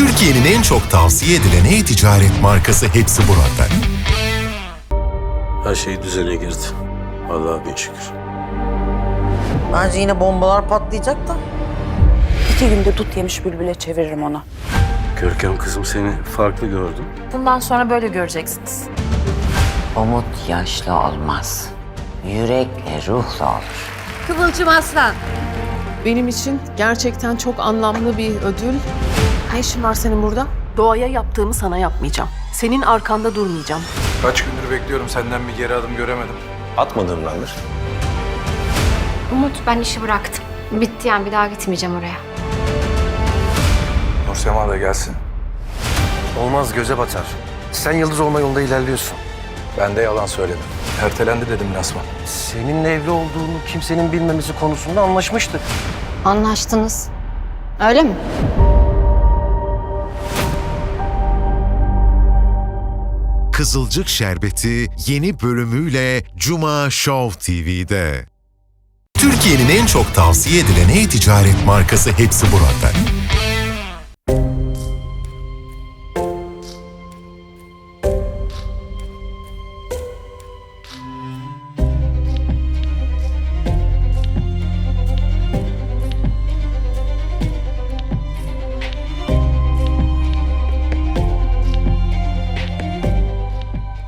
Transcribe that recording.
Türkiye'nin en çok tavsiye edilen e-ticaret markası hepsi burada. Her şey düzene girdi. Allah'a bin şükür. Bence yine bombalar patlayacak da. İki günde dut yemiş bülbüle çeviririm onu. Görkem kızım seni farklı gördüm. Bundan sonra böyle göreceksiniz. Umut yaşlı olmaz. Yürekle, ruhla olur. Kıvılcım Aslan. Benim için gerçekten çok anlamlı bir ödül. Ne işin var senin burada? Doğaya yaptığımı sana yapmayacağım. Senin arkanda durmayacağım. Kaç gündür bekliyorum senden bir geri adım göremedim. Atmadığımdandır. Umut ben işi bıraktım. Bitti yani bir daha gitmeyeceğim oraya. Nursema da gelsin. Olmaz göze batar. Sen yıldız olma yolunda ilerliyorsun. Ben de yalan söyledim. Ertelendi dedim lansman. Seninle evli olduğunu kimsenin bilmemesi konusunda anlaşmıştık. Anlaştınız. Öyle mi? Kızılcık Şerbeti yeni bölümüyle Cuma Show TV'de. Türkiye'nin en çok tavsiye edilen e-ticaret markası hepsi burada.